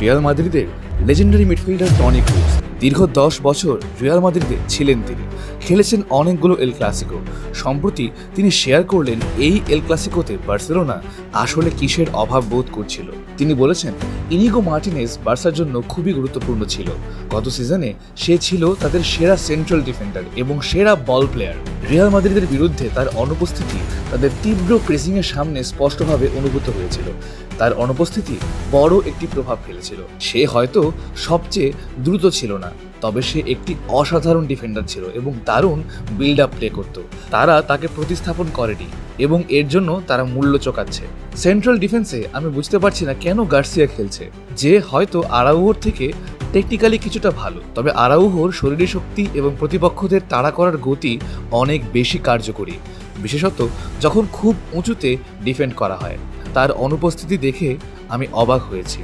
Real মাদ্রিদের legendary midfielder Toni Kroos. দীর্ঘ দশ বছর রিয়াল মাদ্রিদে ছিলেন তিনি। খেলেছেন অনেকগুলো এল ক্লাসিকো সম্প্রতি তিনি শেয়ার করলেন এই এল ক্লাসিকোতে বার্সেলোনা আসলে কিসের অভাব বোধ করছিল। তিনি বলেছেন, ইনিগো মার্টিনেস বার্সার জন্য খুবই গুরুত্বপূর্ণ ছিল। গত সিজনে সে ছিল তাদের সেরা সেন্ট্রাল ডিফেন্ডার এবং সেরা বল প্লেয়ার রিয়াল মাদ্রিদের বিরুদ্ধে তার অনুপস্থিতি তাদের তীব্র প্রেসিংয়ের সামনে স্পষ্টভাবে অনুভূত হয়েছিল। তার অনুপস্থিতি বড় একটি প্রভাব ফেলেছিল। সে হয়তো সবচেয়ে দ্রুত ছিল না। তবে সে একটি অসাধারণ ডিফেন্ডার ছিল এবং দারুণ বিল্ড আপ প্লে করত। তারা তাকে প্রতিস্থাপন করেনি এবং এর জন্য তারা মূল্য চোকাচ্ছে। সেন্ট্রাল ডিফেন্সে আমি বুঝতে পারছি না কেন গার্সিয়া খেলছে, যে হয়তো আরাউহোর থেকে টেকনিক্যালি কিছুটা ভালো। তবে আরাউহোর শরীরী শক্তি এবং প্রতিপক্ষদের তাড়া করার গতি অনেক বেশি কার্যকরী। বিশেষত যখন খুব উঁচুতে ডিফেন্ড করা হয়। তার অনুপস্থিতি দেখে আমি অবাক হয়েছি।